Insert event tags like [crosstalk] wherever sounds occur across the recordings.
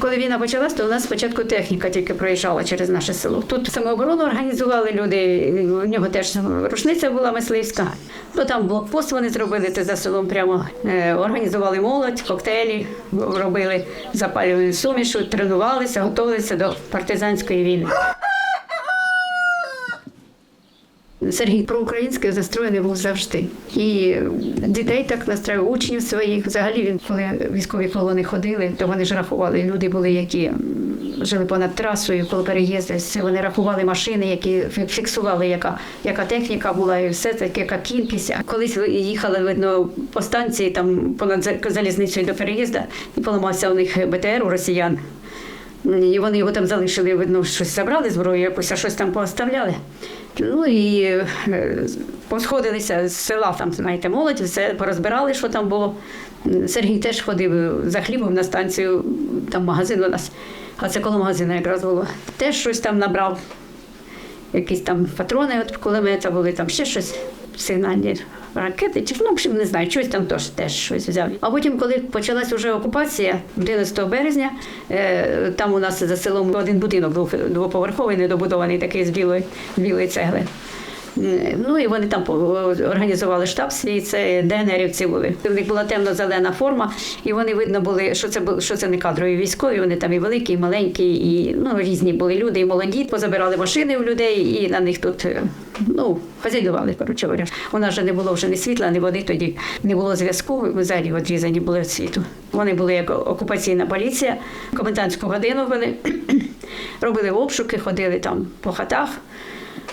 Коли війна почалась, то у нас спочатку техніка тільки проїжджала через наше село. Тут самооборону організували люди. У нього теж рушниця була мисливська. Ну там блокпост вони зробили, те за селом прямо Е, організували молодь, коктейлі робили, запалювали сумішу, тренувалися, готувалися до партизанської війни. Сергій проукраїнський застроєний був завжди. І дітей так настраював, учнів своїх. Взагалі він, коли військові колони ходили, то вони ж рахували. Люди були, які жили понад трасою, коли переїзди. Вони рахували машини, які фіксували, яка, яка техніка була, і все таке, яка кількість. Колись їхали, видно, по станції там понад залізницею до переїзду, і поламався у них БТР у росіян. І вони його там залишили, видно, щось забрали зброю, якусь, а щось там пооставляли. Ну і е, посходилися з села, там, знаєте, молодь, все порозбирали, що там було. Сергій теж ходив за хлібом на станцію, там магазин у нас, а це коло магазину якраз було. Теж щось там набрав, якісь там патрони від кулемета були, там ще щось, сигнальні ракети, чи ну, не знаю, щось там теж, теж щось взяв. А потім, коли почалась вже окупація, 11 березня, е, там у нас за селом один будинок двоповерховий, недобудований, такий з білої, білої цегли. Ну і вони там організували штаб свій, це ДНРівці були. У них була темно-зелена форма, і вони видно були, що це що це не кадрові військові. Вони там і великі, і маленькі, і ну різні були люди, і молоді. Позабирали машини у людей, і на них тут е, ну хазяйнували. Коротше говоря. У нас же не було вже ні світла, ні води. Тоді не було зв'язку. Взагалі відрізані були від світу. Вони були як окупаційна поліція. Комендантську годину вели, [clears throat] робили обшуки, ходили там по хатах.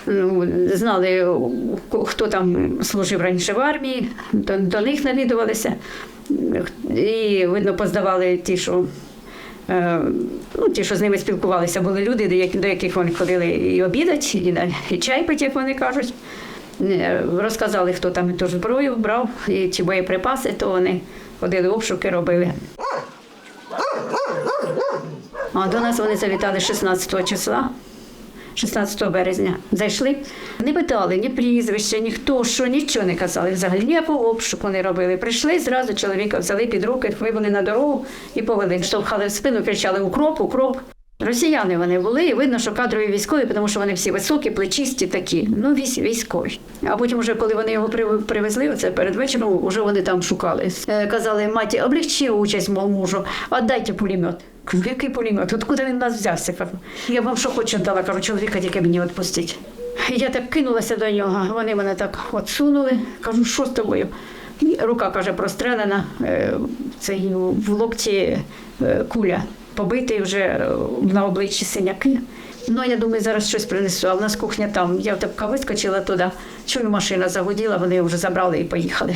Ну, знали, хто там служив раніше в армії, до, до них навідувалися. І, видно, поздавали ті, що, е, ну, ті, що з ними спілкувалися, були люди, до яких, вони ходили і обідать, і, і чай пити, як вони кажуть. Е, Розказали, хто там ту зброю брав, і ті боєприпаси, то вони ходили, обшуки робили. А до нас вони завітали 16 числа. 16 березня зайшли, не питали ні прізвища, ніхто, що нічого не казали. Взагалі ніякого обшуку не робили. Прийшли зразу чоловіка взяли під руки, вивели на дорогу і повели. Штовхали в спину, кричали Укроп, укроп. Росіяни вони були, і видно, що кадрові військові, тому що вони всі високі, плечисті такі, ну військ- військові. А потім, вже коли вони його привезли, оце перед вечором, вже вони там шукали. Е, Казали, маті, облегчи участь мого мужу, віддайте пулемет. Який пулемет? Откуда він нас взявся? Я вам що хочу дала, кажу, чоловіка тільки мені відпустіть. Я так кинулася до нього, вони мене так отсунули. Кажу, що з тобою? І Рука каже, прострелена, е, цей в локті е, куля, побитий вже е, на обличчі синяки. Ну, я думаю, зараз щось принесу. А в нас кухня там. Я так вискочила туди, чую, машина загуділа, вони вже забрали і поїхали.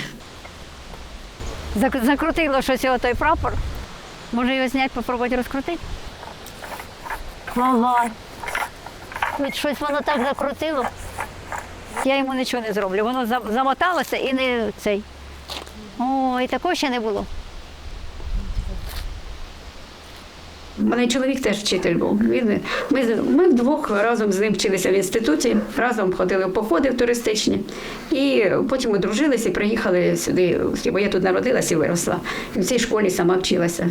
Закрутило щось його той прапор. Може його зняти, попробувати розкрутити? Ага. От щось воно так закрутило. Я йому нічого не зроблю. Воно замоталося і не цей. О, і такого ще не було. У мене чоловік теж вчитель був. Він, ми, ми вдвох разом з ним вчилися в інституті, разом ходили в походи туристичні. І потім ми дружилися і приїхали сюди, бо я тут народилася і виросла. І в цій школі сама вчилася.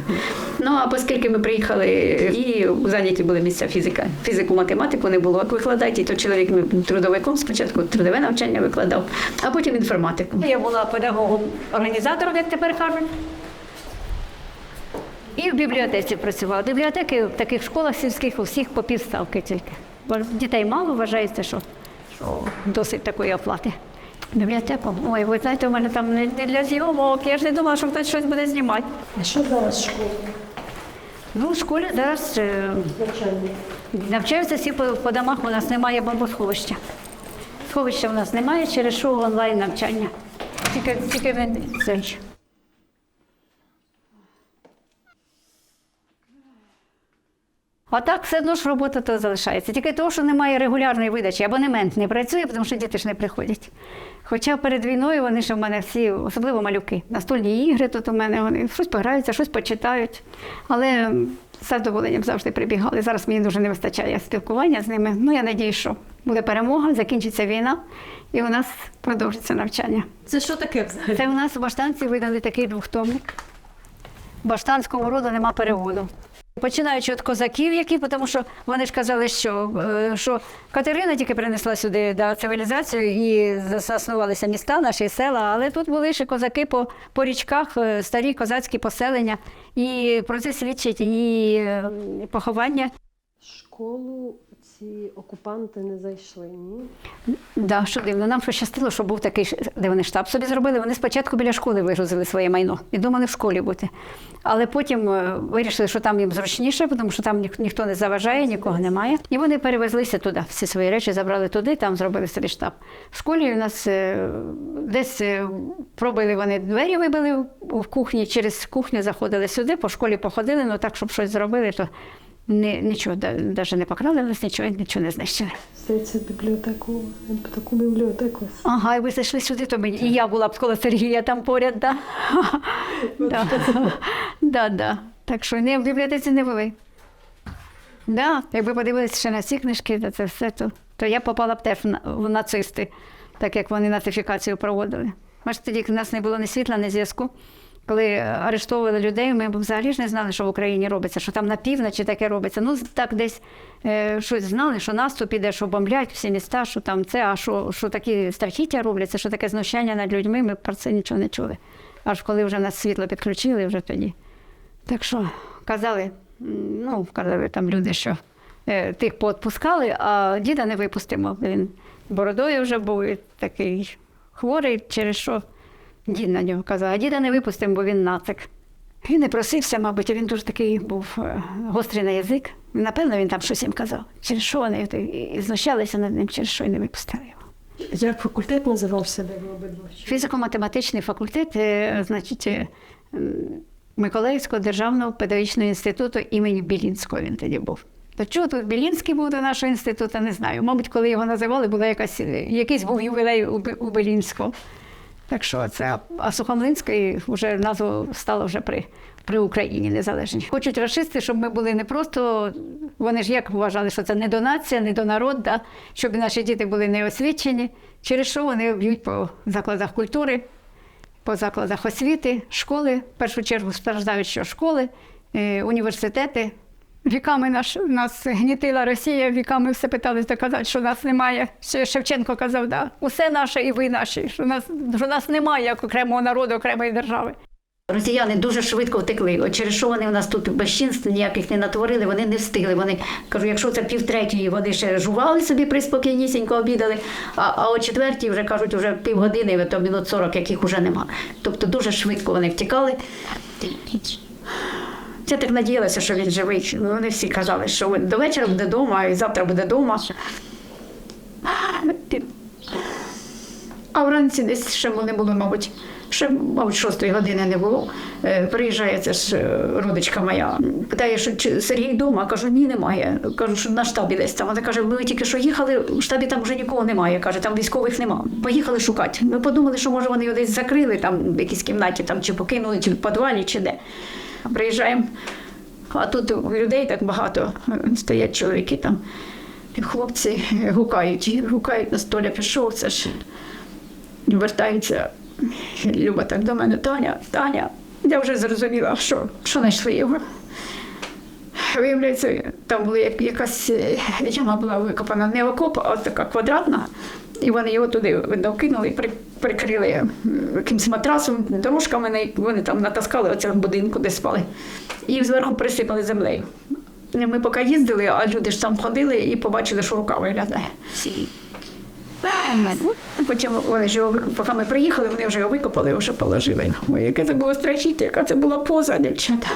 Ну а оскільки ми приїхали і заняті були місця фізика, фізику, математику не було як викладати, то чоловік трудовиком спочатку трудове навчання викладав, а потім інформатику. Я була педагогом організатором, як тепер кажуть. І в бібліотеці працював. Бібліотеки в таких школах сільських у всіх по півставки тільки. Бо дітей мало вважається, що, досить такої оплати. Бібліотеку. Ой, ви знаєте, у мене там не для зйомок. Я ж не думала, що хтось щось буде знімати. А що зараз в школі? Ну, в школі зараз е, навчаються всі по, по домах, у нас немає бомбосховища. Сховища у нас немає, через що онлайн навчання. Тільки, тільки він цей. А так все одно ж робота то залишається. Тільки того, що немає регулярної видачі, абонемент не працює, тому що діти ж не приходять. Хоча перед війною вони ж у мене всі, особливо малюки, настольні ігри тут у мене, вони щось пограються, щось почитають. Але з задоволенням завжди прибігали. Зараз мені дуже не вистачає спілкування з ними. Ну, я надію, що буде перемога, закінчиться війна, і у нас продовжиться навчання. Це що таке взагалі? Це у нас у баштанці видали такий двохтомник. В баштанському роду нема переводу. Починаючи від козаків, які, тому що вони ж казали, що, е, що Катерина тільки принесла сюди да, цивілізацію і заснувалися міста, наші села, але тут були ще козаки по, по річках, е, старі козацькі поселення. І про це свідчить і е, поховання. Школу ці окупанти не зайшли, ні? Да, що дивно, нам щастило, що був такий, де вони штаб собі зробили. Вони спочатку біля школи вигрузили своє майно і думали в школі бути. Але потім е, вирішили, що там їм зручніше, тому що там ніх- ніхто не заважає, нікого немає. І вони перевезлися туди. Всі свої речі забрали туди, там зробили собі штаб. В школі у нас е, десь е, пробили вони двері, вибили в кухні, через кухню заходили сюди, по школі походили, ну так, щоб щось зробили, то ні, нічого, навіть не покрали, нас нічого, нічого не знищили. Здається, бібліотеку, таку бібліотеку. Ага, і ви зайшли сюди, то мені. І я була б коло Сергія там поряд, да. да. да, да. Так що не в бібліотеці не були. Да. Якби подивилися ще на ці книжки, то це все, то, то я попала б теж в, нацисти, так як вони нацифікацію проводили. Ж тоді в нас не було ні світла, ні зв'язку. Коли арештовували людей, ми взагалі ж не знали, що в Україні робиться, що там на півночі таке робиться. Ну, так десь е, щось знали, що наступ іде, що бомблять всі міста, що там це, а що, що такі страхіття робляться, що таке знущання над людьми, ми про це нічого не чули. Аж коли вже нас світло підключили, вже тоді. Так що казали, ну, казали там люди, що е, тих поотпускали, а діда не випустимо. Він бородою вже був такий хворий, через що дід на нього казав, а діда не випустимо, бо він нацик. Він не просився, мабуть, він дуже такий був е, гострий на язик. Напевно, він там щось їм казав. Через що вони і- і знущалися над ним, через що й не випустили його. Як факультет називався, де ви обидва? Фізико-математичний факультет, е, значить, е, Миколаївського державного педагогічного інституту імені Білінського він тоді був. До чого тут Білінський був до нашого інституту, не знаю. Мабуть, коли його називали, була якась, якийсь був ювілей у Білінського. Так що це, а Сухомлинський вже назву стало вже при, при Україні незалежній. Хочуть расисти, щоб ми були не просто, вони ж як вважали, що це не до нація, не до народ, да? щоб наші діти були не освічені, через що вони б'ють по закладах культури, по закладах освіти, школи. В першу чергу страждають, що школи, е, університети. Віками наш, нас гнітила Росія, віками все питались доказати, що нас немає. Ще Шевченко казав, да, усе наше і ви наші, що нас, що нас немає як окремого народу, окремої держави. Росіяни дуже швидко втекли. От через що вони у нас тут безчинств ніяких не натворили, вони не встигли. Вони кажу, якщо це півтретьої, вони ще жували собі приспокійнісінько обідали, а, а о четвертій вже кажуть, вже півгодини, то минут 40, яких вже нема. Тобто дуже швидко вони втікали. Я так надіялася, що він живий. Вони всі казали, що він до вечора буде вдома, і завтра буде вдома. А вранці десь ще не було, мабуть, ще, мабуть, шостої години не було. Е, Приїжджає це ж е, родичка моя. Питає, що чи Сергій вдома? Кажу, ні, немає. Кажу, що на штабі десь там. Вона каже, ми тільки що їхали, в штабі там вже нікого немає. Каже, там військових нема. Поїхали шукати. Ми подумали, що може вони його десь закрили там в якійсь кімнаті, там чи покинули, чи в підвалі, чи де. Приїжджаємо. А тут людей так багато стоять чоловіки там. І хлопці гукають, гукають на столя пішов, це ж вертається Люба так до мене, Таня, Таня. Я вже зрозуміла, що, що знайшли його. Виявляється, там була якась яма була викопана не окоп, а така квадратна. І вони його туди видно, кинули і при- прикрили е, якимось матрасом, дорожками, вони там натаскали оце в будинку, де спали. І зверху присипали землею. Ми поки їздили, а люди ж там ходили і побачили, що рука виглядає. Потім вони ж його, поки ми приїхали, вони вже його викопали, вже положили. Ой, яке це було страшіття, яка це була поза, дівчата.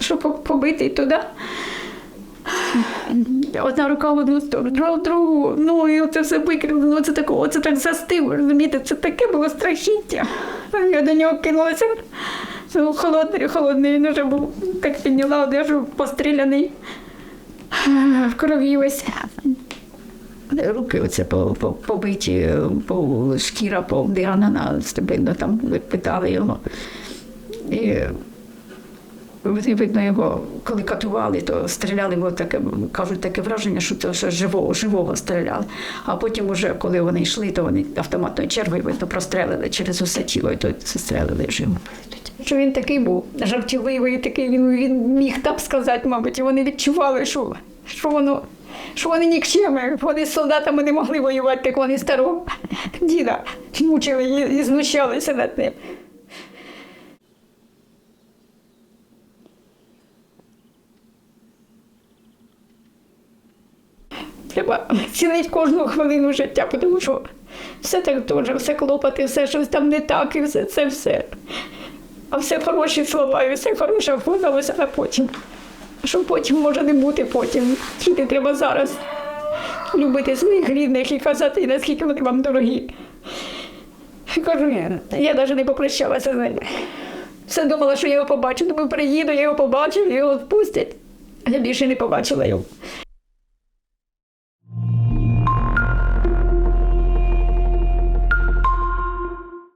Що по- побитий туди. Одна рука в одну сторону, в другу. Ну і оце все викрили, ну це таке, оце так застив, розумієте, це таке було страшіття. Я до нього кинулася. Це був холодний, холодний, він вже був, так підняла одежу, постріляний. В крові весь. Руки оце по- по- побиті, по, шкіра повдирана на стебельно, там питали його. І видно, його, коли катували, то стріляли, бо таке, кажуть, таке враження, що це ще живого, живого стріляли. А потім, уже, коли вони йшли, то вони автоматною чергою видно, прострелили через усе тіло, і то застрелили живо. що він такий був жартівливий, такий він, він міг так сказати, мабуть, і вони відчували, що, що воно. Що вони нікчеми, вони з солдатами не могли воювати, так вони старого діда мучили і знущалися над ним. Треба цінити кожну хвилину життя, тому що все так дуже, все клопоти, все щось там не так, і все це все. А все хороші слова, і все хороше вкладалося на потім. Що потім може не бути потім. Жити треба зараз. Любити своїх рідних і казати, наскільки вони вам дорогі. І Кажу, я, я навіть не попрощалася з ними. Все думала, що я його побачу. Думаю, приїду, я його побачу, його відпустять. Я більше не побачила його.